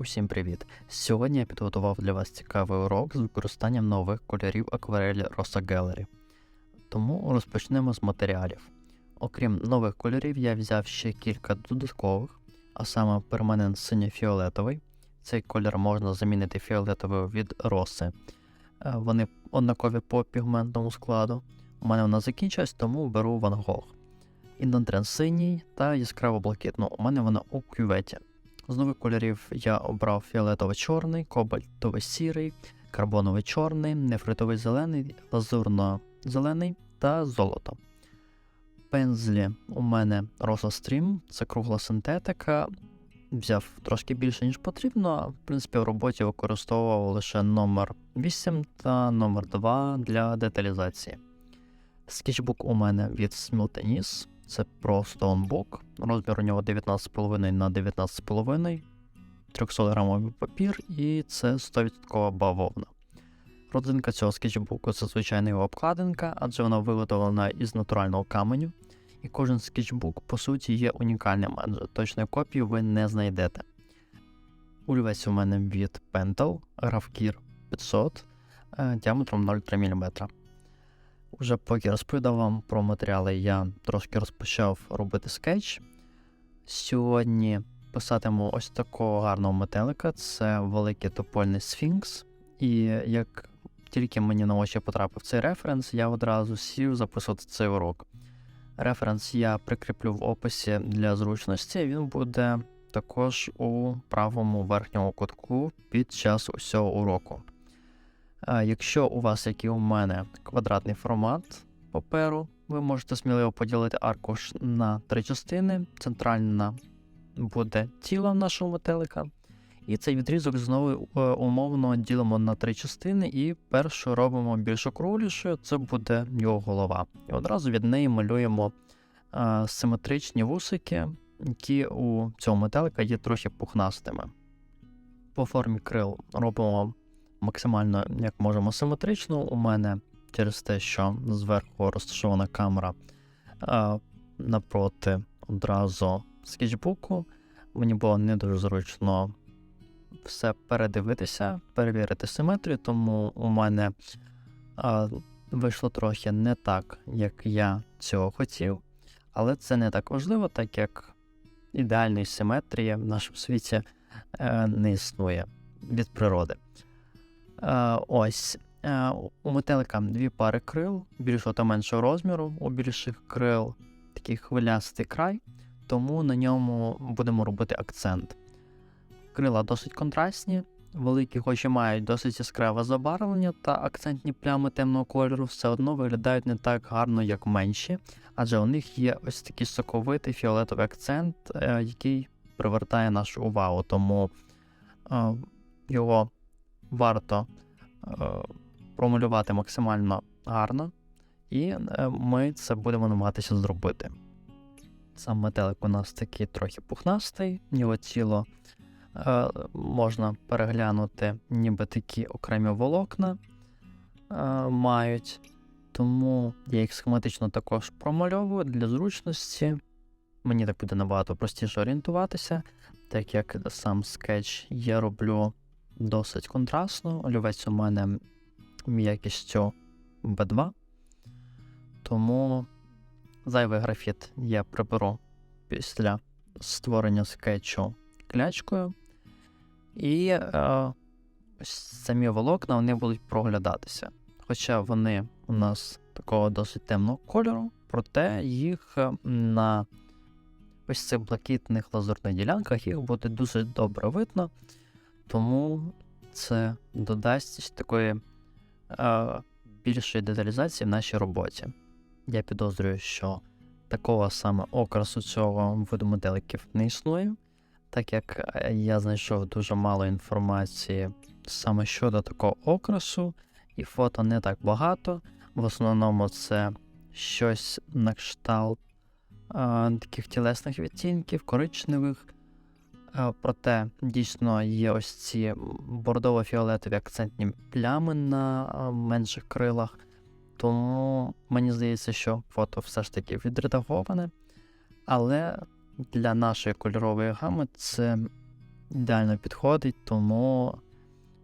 Усім привіт! Сьогодні я підготував для вас цікавий урок з використанням нових кольорів акварелі Rosa Gallery. Тому розпочнемо з матеріалів. Окрім нових кольорів, я взяв ще кілька додаткових, а саме перманент синьо-фіолетовий. Цей колір можна замінити фіолетовою від роси. Е, Вони однакові по пігментному складу. У мене вона закінчилась, тому беру Van Gogh. Індонтрен синій та яскраво блакитну. У мене вона у кюветі. З нових кольорів я обрав фіолетово-чорний, кобальтовий сірий, карбоновий чорний, нефритовий зелений, лазурно-зелений та золото. Пензлі у мене Rosa Stream, це кругла синтетика. Взяв трошки більше, ніж потрібно, в принципі в роботі використовував лише номер 8 та номер 2 для деталізації. Скетчбук у мене від Smiltenis, це про Stonebook. Розмір у нього 19,5 на 19,5, 300 грамовий папір, і це 100% бавовна. Родзинка цього скетчбуку це звичайна його обкладинка, адже вона виготовлена із натурального каменю. І кожен скетчбук, по суті, є унікальним, адже точної копії ви не знайдете. Олівець у мене від Pentel Grafgear 500 е, діаметром 0,3 мм. Уже поки розповідав вам про матеріали, я трошки розпочав робити скетч. Сьогодні писатиму ось такого гарного метелика це великий топольний сфінкс. І як тільки мені на очі потрапив цей референс, я одразу сів записувати цей урок. Референс я прикріплю в описі для зручності, він буде також у правому верхньому кутку під час усього уроку. А Якщо у вас, як і у мене, квадратний формат паперу, ви можете сміливо поділити аркуш на три частини. Центральна буде тіло нашого метелика. І цей відрізок знову е, умовно ділимо на три частини, і першу робимо більш округлішою, це буде його голова. І одразу від неї малюємо е, симетричні вусики, які у цього метелика є трохи пухнастими. По формі крил робимо максимально як можемо симетрично. У мене через те, що зверху розташована камера а, напроти одразу скетчбуку, мені було не дуже зручно все передивитися, перевірити симетрію, тому у мене а, вийшло трохи не так, як я цього хотів. Але це не так важливо, так як ідеальної симетрії в нашому світі е, не існує від природи. Е, ось. Е, у метелика дві пари крил, більшого та меншого розміру. У більших крил такий хвилястий край, тому на ньому будемо робити акцент. Крила досить контрастні, великі, хоч і мають досить яскраве забарвлення, та акцентні плями темного кольору все одно виглядають не так гарно, як менші, адже у них є ось такий соковитий фіолетовий акцент, е, який привертає нашу увагу, тому його варто е, промалювати максимально гарно, і е, ми це будемо намагатися зробити. Сам метелик у нас такий трохи пухнастий, його тіло е, можна переглянути, ніби такі окремі волокна е, мають, тому я їх схематично також промальовую для зручності. Мені так буде набагато простіше орієнтуватися, так як сам скетч я роблю досить контрастно. Олівець у мене м'якістю B2, тому зайвий графіт я приберу після створення скетчу клячкою. І е, самі волокна вони будуть проглядатися. Хоча вони у нас такого досить темного кольору, проте їх е, на ось цих блакитних лазурних ділянках їх буде дуже добре видно. Тому це додасть такої е, більшої деталізації в нашій роботі. Я підозрюю, що такого саме окрасу цього виду моделиків не існує, так як е, я знайшов дуже мало інформації саме щодо такого окрасу, і фото не так багато. В основному це щось на кшталт е, таких тілесних відтінків, коричневих. Е, проте дійсно є ось ці бордово-фіолетові акцентні плями на е, менших крилах. Тому мені здається, що фото все ж таки відредаговане. Але для нашої кольорової гами це ідеально підходить, тому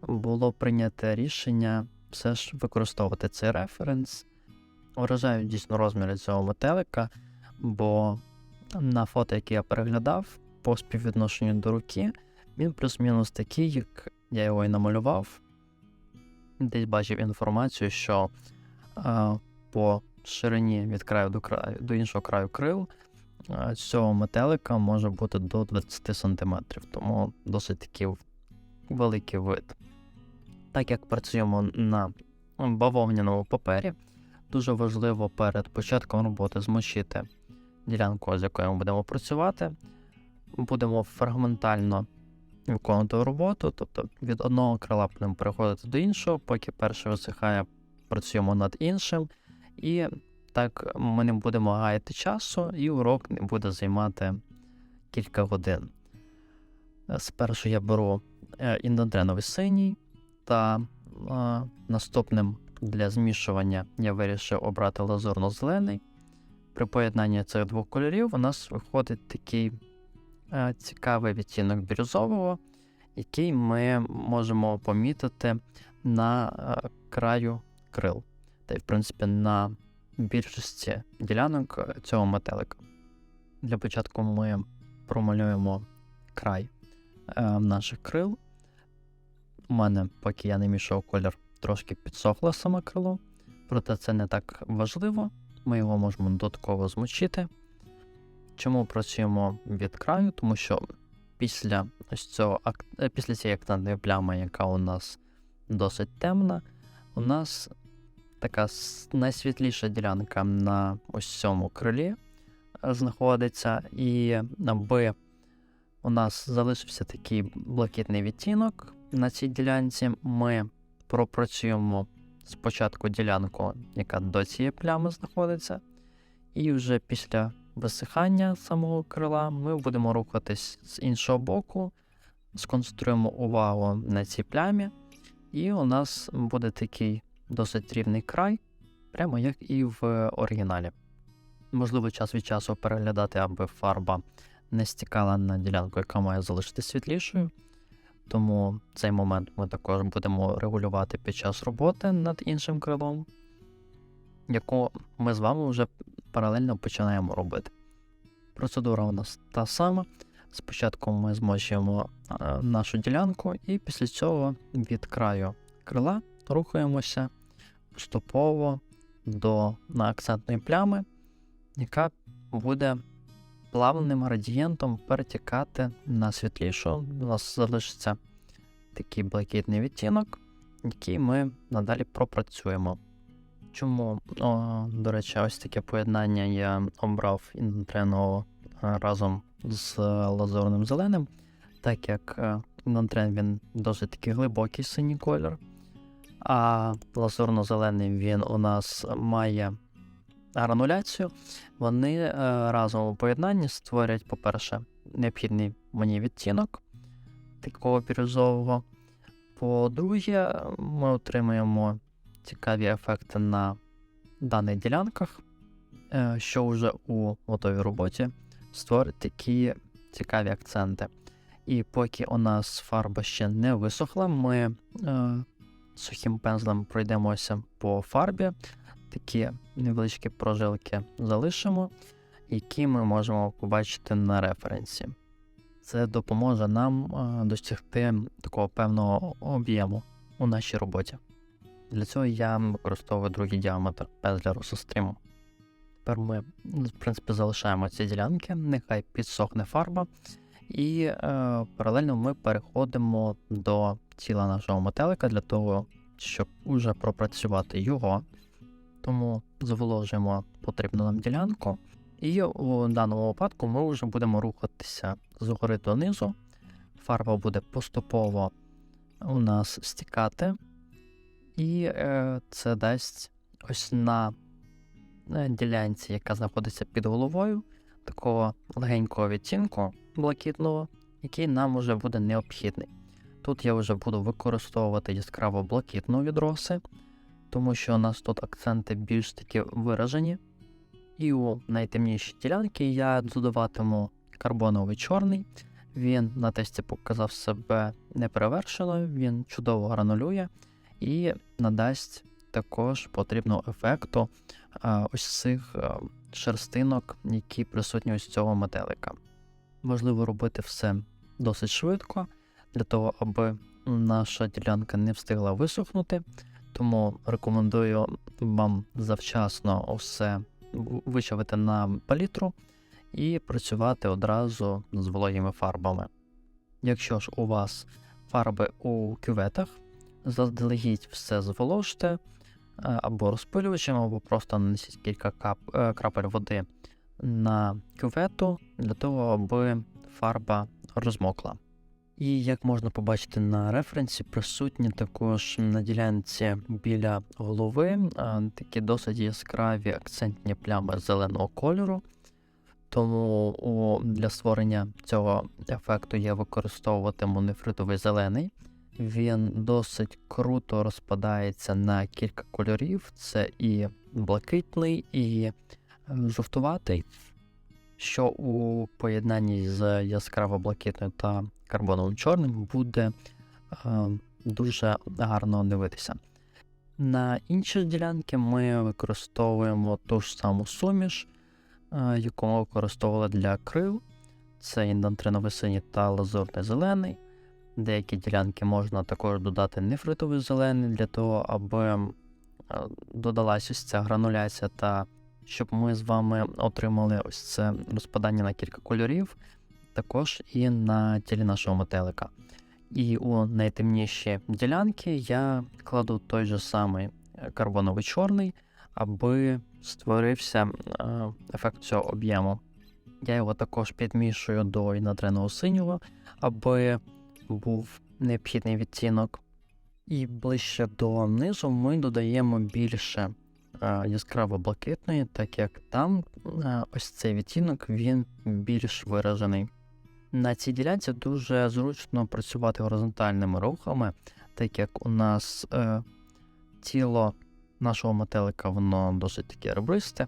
було прийнято рішення все ж використовувати цей референс. Вражають дійсно розміри цього метелика, бо на фото, яке я переглядав, по співвідношенню до руки, він плюс-мінус такий, як я його і намалював. Десь бачив інформацію, що е, по ширині від краю до краю до іншого краю крил е, цього метелика може бути до 20 см, тому досить такий великий вид. Так як працюємо на бавовняному папері, дуже важливо перед початком роботи змочити ділянку, з якою ми будемо працювати. Будемо фрагментально виконувати роботу, тобто від одного крила будемо переходити до іншого, поки перше висихає, працюємо над іншим, і так ми не будемо гаяти часу, і урок не буде займати кілька годин. Спершу я беру е, синій, та е, наступним для змішування я вирішив обрати лазурно-зелений. При поєднанні цих двох кольорів у нас виходить такий цікавий відтінок бірюзового, який ми можемо помітити на е, краю крил, та й, в принципі, на більшості ділянок цього метелика. Для початку ми промалюємо край е, наших крил. У мене, поки я не мішав колір, трошки підсохло саме крило, проте це не так важливо. Ми його можемо додатково змочити. Чому працюємо від краю? Тому що після ось цього, після цієї акцентної плями, яка у нас досить темна, у нас така найсвітліша ділянка на ось цьому крилі е, знаходиться, і аби у нас залишився такий блакитний відтінок на цій ділянці, ми пропрацюємо спочатку ділянку, яка до цієї плями знаходиться, і вже після висихання самого крила ми будемо рухатись з іншого боку, сконцентруємо увагу на цій плямі, і у нас буде такий досить рівний край, прямо як і в оригіналі. Можливо, час від часу переглядати, аби фарба не стікала на ділянку, яка має залишити світлішою. Тому цей момент ми також будемо регулювати під час роботи над іншим крилом, яку ми з вами вже паралельно починаємо робити. Процедура у нас та сама. Спочатку ми змочуємо е, нашу ділянку, і після цього від краю крила рухаємося поступово до на акцентної плями, яка буде плавним градієнтом перетікати на світлішу. У нас залишиться такий блакитний відтінок, який ми надалі пропрацюємо. Чому, О, до речі, ось таке поєднання я обрав інтренового разом з лазурним зеленим, так як е, інтрен він досить такий глибокий синій колір, а лазурно-зелений він у нас має грануляцію, вони е, разом у поєднанні створять, по-перше, необхідний мені відтінок такого бірюзового. По-друге, ми отримаємо цікаві ефекти на даних ділянках, е, що вже у готовій роботі створить такі цікаві акценти. І поки у нас фарба ще не висохла, ми е, сухим пензлем пройдемося по фарбі, такі невеличкі прожилки залишимо, які ми можемо побачити на референсі. Це допоможе нам е, досягти такого певного об'єму у нашій роботі. Для цього я використовую другий діаметр пензля Росостріму. Тепер ми, в принципі, залишаємо ці ділянки, нехай підсохне фарба, і е, паралельно ми переходимо до тіла нашого метелика для того, щоб уже пропрацювати його. Тому зволожуємо потрібну нам ділянку. І у даному випадку ми вже будемо рухатися згори донизу. Фарба буде поступово у нас стікати, і е, це дасть ось на ділянці, яка знаходиться під головою, такого легенького відтінку блакитного, який нам вже буде необхідний. Тут я вже буду використовувати яскраво блакитну від роси, тому що у нас тут акценти більш таки виражені. І у найтемніші ділянки я додаватиму карбоновий чорний. Він на тесті показав себе неперевершено, він чудово гранулює і надасть також потрібного ефекту а, ось цих а, шерстинок, які присутні ось цього метелика. Важливо робити все досить швидко, для того, аби наша ділянка не встигла висохнути. Тому рекомендую вам завчасно все вичавити на палітру і працювати одразу з вологими фарбами. Якщо ж у вас фарби у кюветах, заздалегідь все зволожте е, або розпилювачем, або просто нанесіть кілька кап, е, крапель води на кювету для того, аби фарба розмокла. І як можна побачити на референсі, присутні також на ділянці біля голови такі досить яскраві акцентні плями зеленого кольору. Тому для створення цього ефекту я використовуватиму нефритовий зелений. Він досить круто розпадається на кілька кольорів: це і блакитний, і е, жовтуватий, що у поєднанні з яскраво блакитною та карбоновим чорним буде е, дуже гарно дивитися. На інші ділянки ми використовуємо ту ж саму суміш, е, яку ми використовували для крил. Це індантриновий синій та лазурний зелений. Деякі ділянки можна також додати нефритовий зелений для того, аби е, додалась ось ця грануляція, та щоб ми з вами отримали ось це розпадання на кілька кольорів, також і на тілі нашого метелика. І у найтемніші ділянки я кладу той же самий е, карбоновий чорний, аби створився е, ефект цього об'єму. Я його також підмішую до інатреного синього, аби був необхідний відтінок. І ближче до низу ми додаємо більше е, яскраво блакитної, так як там е, ось цей відтінок він більш виражений. На цій ділянці дуже зручно працювати горизонтальними рухами, так як у нас е, тіло нашого метелика воно досить таке ребристе,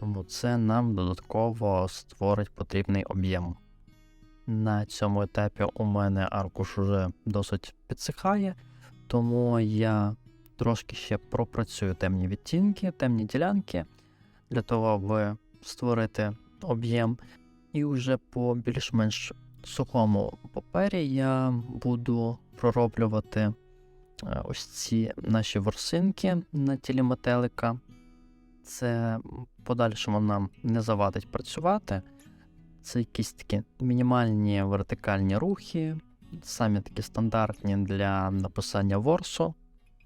тому це нам додатково створить потрібний об'єм. На цьому етапі у мене аркуш уже досить підсихає, тому я трошки ще пропрацюю темні відтінки, темні ділянки для того, аби створити об'єм. І вже по більш-менш сухому папері я буду пророблювати е, ось ці наші ворсинки на тілі метелика. Це подальшому нам не завадить працювати. Це якісь такі мінімальні вертикальні рухи, самі такі стандартні для написання ворсу.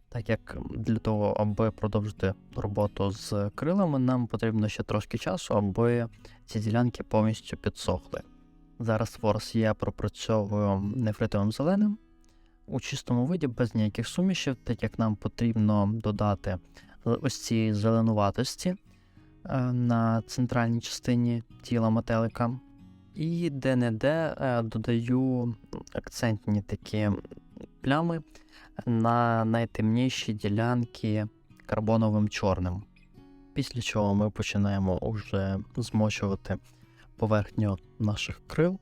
Так як для того, аби продовжити роботу з крилами, нам потрібно ще трошки часу, аби ці ділянки повністю підсохли. Зараз ворс я пропрацьовую нефритовим зеленим у чистому виді, без ніяких сумішів, так як нам потрібно додати ось ці зеленуватості на центральній частині тіла метелика. І де-не-де е, додаю акцентні такі плями на найтемніші ділянки карбоновим чорним. Після чого ми починаємо вже змочувати поверхню наших крил.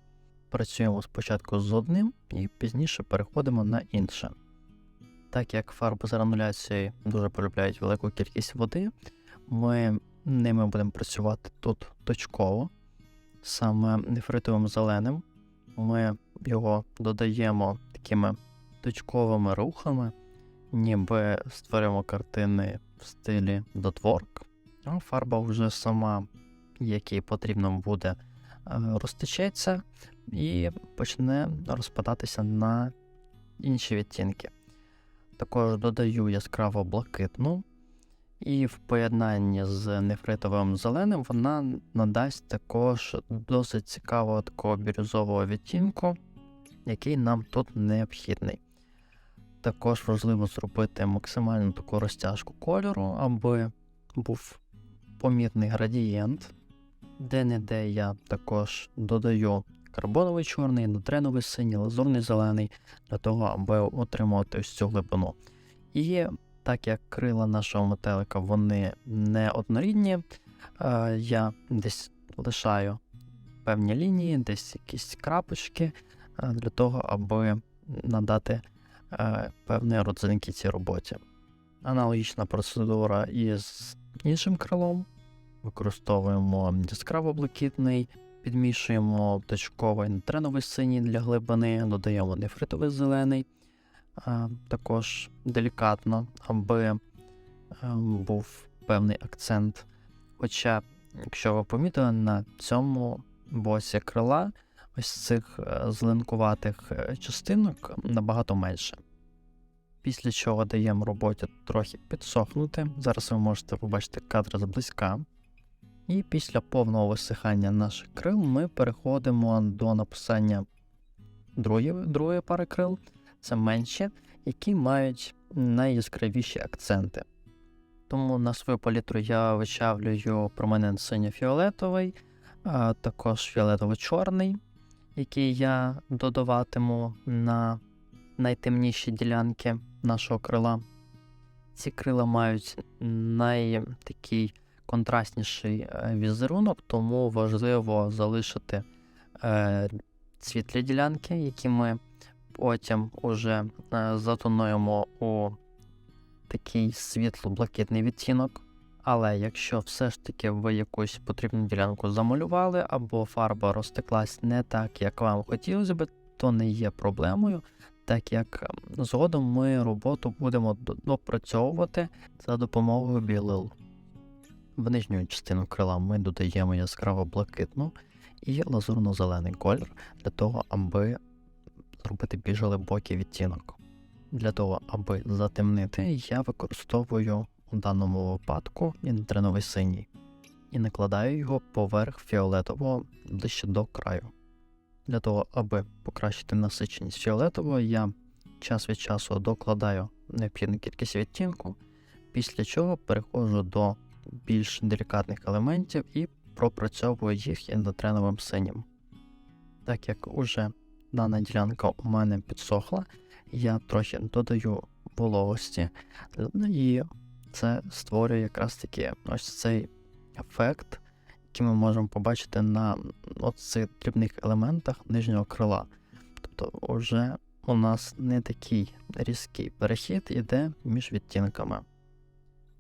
Працюємо спочатку з одним і пізніше переходимо на інше. Так як фарби з грануляцією дуже полюбляють велику кількість води, ми ними будемо працювати тут точково, саме нефритовим зеленим. Ми його додаємо такими точковими рухами, ніби створимо картини в стилі дотворк, а фарба вже сама, якій потрібно буде, е, розтечеться і почне розпадатися на інші відтінки. Також додаю яскраво блакитну, і в поєднанні з нефритовим зеленим вона надасть також досить цікавого такого бірюзового відтінку, який нам тут необхідний. Також важливо зробити максимальну таку розтяжку кольору, аби був помітний градієнт. Де-не-де я також додаю карбоновий чорний, нутреновий синій, лазурний зелений, для того, аби отримати ось цю глибину. І так як крила нашого метелика вони не однорідні, е, я десь лишаю певні лінії, десь якісь крапочки е, для того, аби надати е, певні родзинки цій роботі. Аналогічна процедура із іншим крилом. Використовуємо яскраво блакитний, підмішуємо точковий нетреновий синій для глибини, додаємо нефритовий зелений, також делікатно, аби е, був певний акцент. Хоча, якщо ви помітили, на цьому боці крила ось цих е, зеленкуватих е, частинок набагато менше. Після чого даємо роботі трохи підсохнути. Зараз ви можете побачити кадр зблизька. І після повного висихання наших крил ми переходимо до написання другої, другої пари крил. Це менші, які мають найяскравіші акценти. Тому на свою палітру я вичавлюю проминент синьо-фіолетовий, а також фіолетово-чорний, який я додаватиму на найтемніші ділянки нашого крила. Ці крила мають найтакий контрастніший е, візерунок, тому важливо залишити е, світлі ділянки, які ми потім уже е, затонуємо у такий світло-блакитний відтінок. Але якщо все ж таки ви якусь потрібну ділянку замалювали, або фарба розтеклась не так, як вам хотілося би, то не є проблемою, так як ем, згодом ми роботу будемо допрацьовувати за допомогою білил. В нижню частину крила ми додаємо яскраво блакитну і лазурно-зелений колір для того, аби зробити більш глибокий відтінок. Для того, аби затемнити, я використовую у даному випадку інтреновий синій і накладаю його поверх фіолетового ближче до краю. Для того, аби покращити насиченість фіолетового, я час від часу докладаю необхідну кількість відтінку, після чого переходжу до більш делікатних елементів і пропрацьовую їх індотреновим синім. Так як уже дана ділянка у мене підсохла, я трохи додаю вологості, і це створює якраз таки ось цей ефект, який ми можемо побачити на цих дрібних елементах нижнього крила. Тобто, вже у нас не такий різкий перехід іде між відтінками,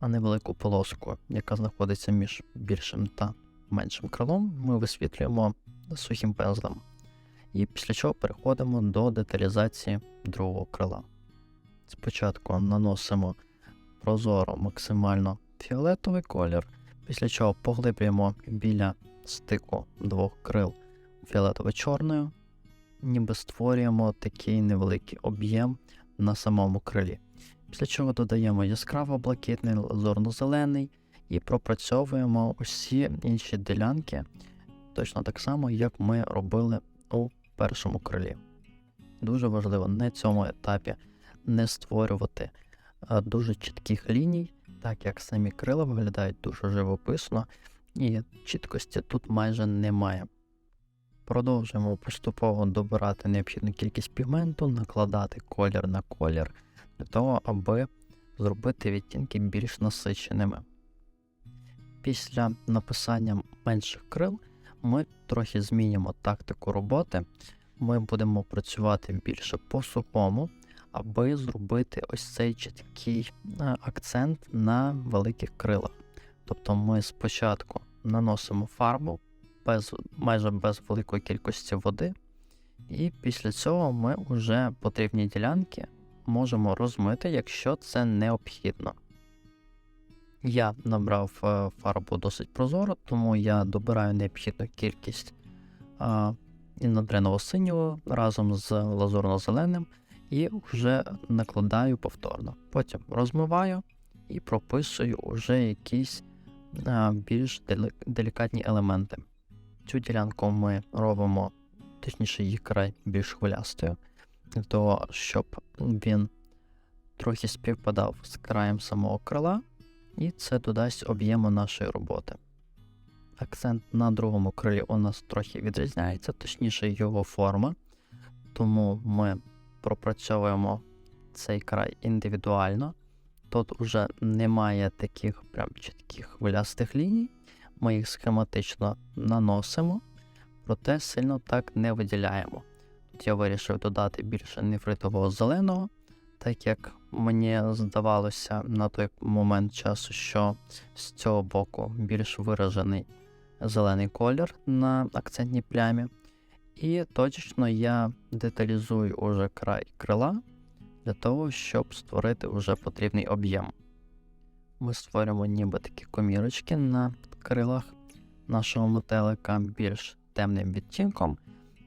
а невелику полоску, яка знаходиться між більшим та меншим крилом, ми висвітлюємо сухим пензлем. І після чого переходимо до деталізації другого крила. Спочатку наносимо прозоро максимально фіолетовий колір, після чого поглиблюємо біля стику двох крил фіолетово-чорною, ніби створюємо такий невеликий об'єм на самому крилі. Після чого додаємо яскраво блакитний лазурно-зелений і пропрацьовуємо усі інші ділянки точно так само, як ми робили у першому крилі. Дуже важливо на цьому етапі не створювати е, дуже чітких ліній, так як самі крила виглядають дуже живописно, і чіткості тут майже немає. Продовжуємо поступово добирати необхідну кількість пігменту, накладати колір на колір для того, аби зробити відтінки більш насиченими. Після написання менших крил ми трохи змінимо тактику роботи. Ми будемо працювати більше по сухому, аби зробити ось цей чіткий е, акцент на великих крилах. Тобто ми спочатку наносимо фарбу без, майже без великої кількості води, і після цього ми вже потрібні ділянки можемо розмити, якщо це необхідно. Я набрав е, фарбу досить прозоро, тому я добираю необхідну кількість е, інодреного синього разом з лазурно-зеленим і вже накладаю повторно. Потім розмиваю і прописую вже якісь е, більш делікатні елементи. Цю ділянку ми робимо, точніше, її край більш хвилястою, того, щоб він трохи співпадав з краєм самого крила і це додасть об'єму нашої роботи. Акцент на другому крилі у нас трохи відрізняється, точніше його форма, тому ми пропрацьовуємо цей край індивідуально. Тут вже немає таких прям чітких хвилястих ліній, ми їх схематично наносимо, проте сильно так не виділяємо. Тут я вирішив додати більше нефритового зеленого, так як мені здавалося на той момент часу, що з цього боку більш виражений зелений колір на акцентній плямі. І точечно я деталізую уже край крила для того, щоб створити вже потрібний об'єм. Ми створюємо ніби такі комірочки на крилах нашого метелика більш темним відтінком,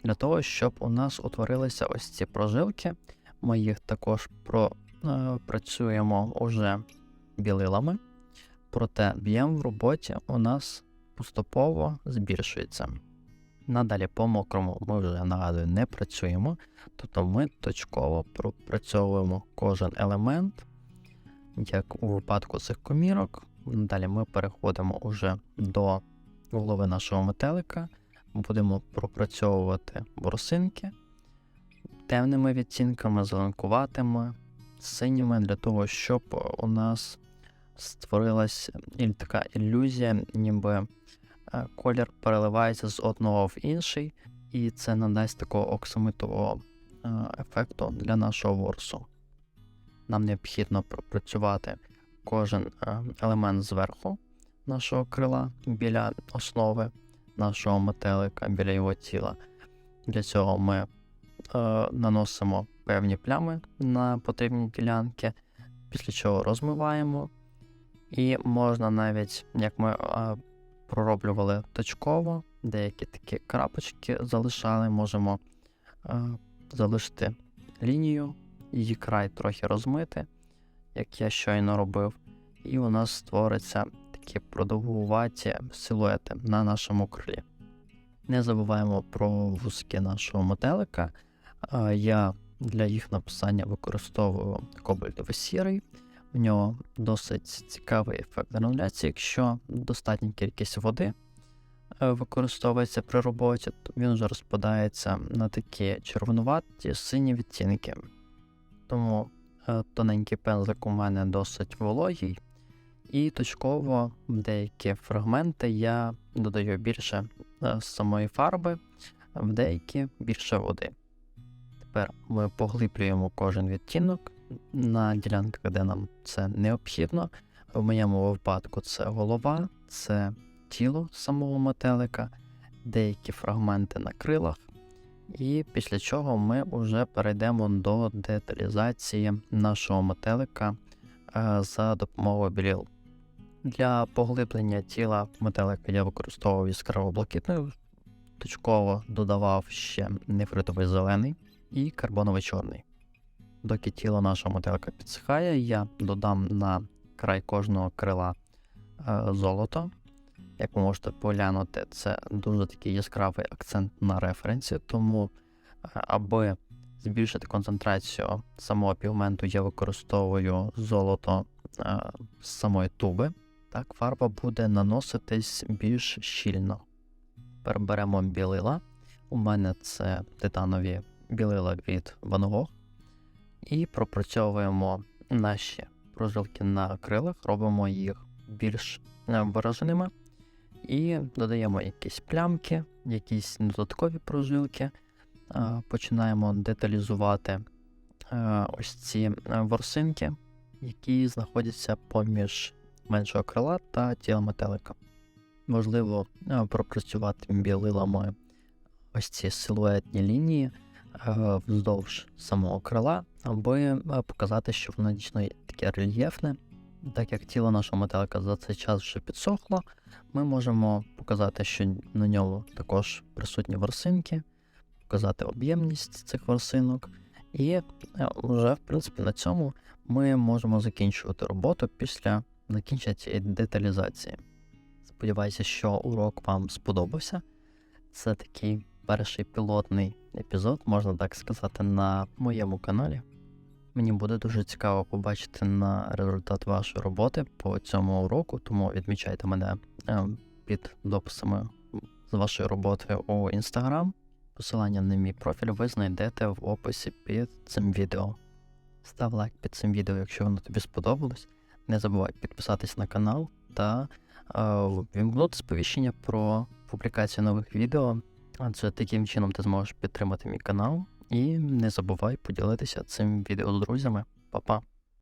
для того, щоб у нас утворилися ось ці прожилки. Ми їх також пропрацюємо уже білилами, проте об'єм в роботі у нас поступово збільшується. Надалі по мокрому ми вже нагадую не працюємо, тобто ми точково пропрацьовуємо кожен елемент, як у випадку цих комірок. Далі ми переходимо уже до голови нашого метелика, будемо пропрацьовувати борсинки темними відтінками, зеленкуватими, синіми, для того, щоб у нас створилась така ілюзія, ніби Е, колір переливається з одного в інший, і це надасть такого оксамитового е, ефекту для нашого ворсу. Нам необхідно пропрацювати кожен е, елемент зверху нашого крила біля основи нашого метелика, біля його тіла. Для цього ми е, наносимо певні плями на потрібні ділянки, після чого розмиваємо. І можна навіть, як ми е, пророблювали точково, деякі такі крапочки залишали, можемо е, залишити лінію, її край трохи розмити, як я щойно робив, і у нас створиться такі продовгуваті силуети на нашому крилі. Не забуваємо про вузки нашого метелика. Я для їх написання використовую кобальтовий сірий. В нього досить цікавий ефект грануляції. Якщо достатня кількість води е, використовується при роботі, то він вже розпадається на такі червонуваті сині відтінки. Тому е, тоненький пензлик у мене досить вологий, і точково в деякі фрагменти я додаю більше е, самої фарби, в деякі більше води. Тепер ми поглиблюємо кожен відтінок на ділянках, де нам це необхідно. В моєму випадку це голова, це тіло самого метелика, деякі фрагменти на крилах. І після чого ми вже перейдемо до деталізації нашого метелика е, за допомогою біліл. Для поглиблення тіла метелика я використовував яскраво блакитний, точково додавав ще нефритовий зелений і карбоновий чорний. Доки тіло нашого мотелка підсихає, я додам на край кожного крила е, золото. Як ви можете поглянути, це дуже такий яскравий акцент на референсі, тому, е, аби збільшити концентрацію самого пігменту, я використовую золото е, з самої туби. Так, Фарба буде наноситись більш щільно. Тепер беремо білила. У мене це титанові білила від Gogh. І пропрацьовуємо наші прожилки на крилах, робимо їх більш е, вираженими. І додаємо якісь плямки, якісь додаткові прожилки. Е, починаємо деталізувати е, ось ці ворсинки, які знаходяться поміж меншого крила та тіла метелика. Можливо пропрацювати білилами ось ці силуетні лінії. Е, вздовж самого крила, аби е, показати, що воно дійсно таке рельєфне. Так як тіло нашого метелика за цей час вже підсохло, ми можемо показати, що на ньому також присутні ворсинки, показати об'ємність цих ворсинок. І е, вже, в принципі, на цьому ми можемо закінчувати роботу після закінчення цієї деталізації. Сподіваюся, що урок вам сподобався. Це такий перший пілотний епізод, можна так сказати, на моєму каналі. Мені буде дуже цікаво побачити на результат вашої роботи по цьому уроку, тому відмічайте мене е, під дописами з вашої роботи у інстаграм. Посилання на мій профіль ви знайдете в описі під цим відео. Став лайк під цим відео, якщо воно тобі сподобалось. Не забувай підписатись на канал та е, вімкнути сповіщення про публікацію нових відео адже таким чином ти зможеш підтримати мій канал. І не забувай поділитися цим відео з друзями. Па-па!